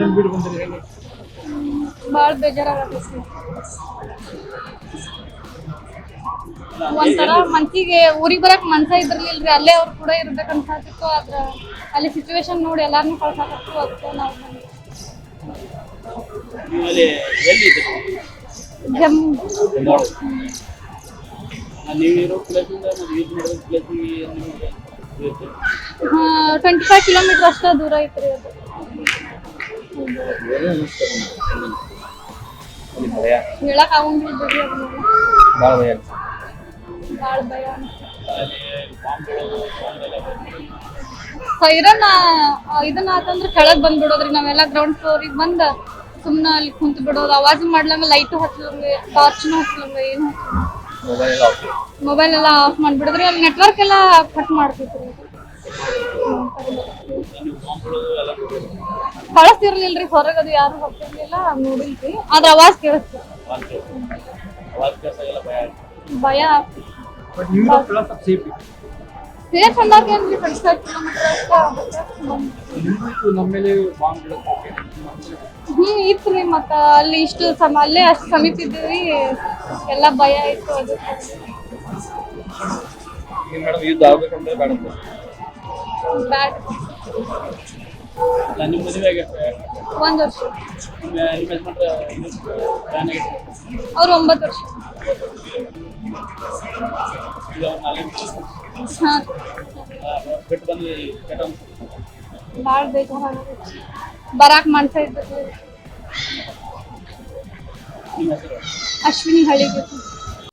ಗಂಡನ ಬಿಟ್ಟು ಬಂದ್ರಿ ಹೇಗೆ ಭಾಳ ಬೇಜಾರಾಗತ್ತೆ ಒಂಥರ ಮನ್ಸಿಗೆ ಊರಿಗೆ ಬರಕ್ ಮನ್ಸ ಇದ್ರಲಿಲ್ರಿ ಅಲ್ಲೇ ಅವ್ರು ಕೂಡ ಇರ್ಬೇಕಂತ ಅನ್ಸಾತಿತ್ತು ಆದ್ರ ಅಲ್ಲಿ ಸಿಚುವೇಶನ್ ನೋಡಿ ಎಲ್ಲಾರನ್ನೂ ಕಳ್ಸಾಕತ್ತು ಅದಕ್ಕೆ ನಾವು ಬಂದ್ವಿ. ನೀವು ಅಲ್ಲಿ ಎಲ್ಲಿದ್ದೀರಿ ಜಮ್ಮು. ನೀವು ಇರೋ ಪ್ಲೇಸಿಂದ ಮತ್ತು ಯೂಸ್ ಮಾಡಿರೋ ಪ್ಲೇಸಿಗೆ ನಿಮಗೆ ಇರುತ್ತೆ. ಟ್ವೆಂಟಿ ಫೈವ್ ಕಿಲೋಮೀಟರ್ ಅಷ್ಟ ದೂರ ಐತ್ರಿ ಅದು. ಆಗಂಗಿಲ್ಲ ಭಾಳ ಸೈರನ್ ಇದನ್ನ ಆತಂದ್ರ ಕೆಳಗ್ ಬಂದ್ಬಿಡೋದ್ರಿ. ನಾವೆಲ್ಲ ಗ್ರೌಂಡ್ ಫ್ಲೋರಿಗೆ ಬಂದ ಸುಮ್ನ ಅಲ್ಲಿ ಕುಂತ್ ಬಿಡೋದು. ಅವಾಜ್ ಮಾಡ್ಲಂಗ ಲೈಟ್ ಹಚ್ಲಂಗ ಟಾರ್ಚ್ನು ಹಚ್ಲಂಗ, ಏನು ಮೊಬೈಲ್ ಎಲ್ಲ ಆಫ್ ಮಾಡ್ಬಿಡಿದ್ರಿ. ಅಲ್ಲಿ ನೆಟ್ವರ್ಕ್ ಎಲ್ಲ ಕಟ್ ಮಾಡ್ತಿದ್ರಿ ನೀವು ಬಾಂಬ್ ಬಿಡೋದು ಎಲ್ಲ ಕಳಿಸ್ತಿರ್ಲಿಲ್ರಿ ಹೊರಗದು ಯಾರು ಹೋಗ್ತಿರ್ಲಿಲ್ಲ ನೋಡಿಲ್ರಿ. ಆದ್ರ ಅವಾಜ್ ಕೇಳಿಸ್ತು. ಭಯ ಸೇಫ್ ಅನ್ನೋಕೇನ್ರಿ ಬಿಡೋಕೆ ಹ್ಮ್ ಇತ್ರಿ ಮತ್ತ ಅಲ್ಲಿ ಇಷ್ಟು ಸಮ ಅಲ್ಲೇ ಅಷ್ಟು ಸಮೀಪ ಇದ್ದೀವಿ ಎಲ್ಲ ಭಯ ಇತ್ತು ಅದು. ಬ್ಯಾಡ್. ನಿಮ್ಮ ಮದುವೆಗೆ ಒಂದು ವರ್ಷ. ನಿಮ್ಮ ಯಜಮಾನ್ರ ಪ್ಲಾನ್ ಆಗಿತ್ತು ಅವ್ರು ಒಂಬತ್ತು ವರ್ಷ. ಈಗ ಅವ್ರು ನಾಲ್ಕು ಹಾ. ಬಿಟ್ಟು ಬಂದು ಕೆಟ್ಟ ಭಾಳ ಬೇಜಾರಾಗತ್ತೆ ಬರಾಕ್ ಮಾಡ್ತಾ ಇದ್ದ ನಿಮ್ಮ ಹೆಸರು? ಅಶ್ವಿನಿ ಹಳ್ಳಿ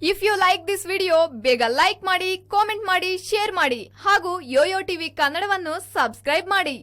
if you like this video ಬೇಗ ಲೈಕ್ ಮಾಡಿ ಕಾಮೆಂಟ್ ಮಾಡಿ ಶೇರ್ ಮಾಡಿ ಹಾಗೂ ಯೋಯೋ ಟಿವಿ ಕನ್ನಡವನ್ನು ಸಬ್ಸ್ಕ್ರೈಬ್ ಮಾಡಿ.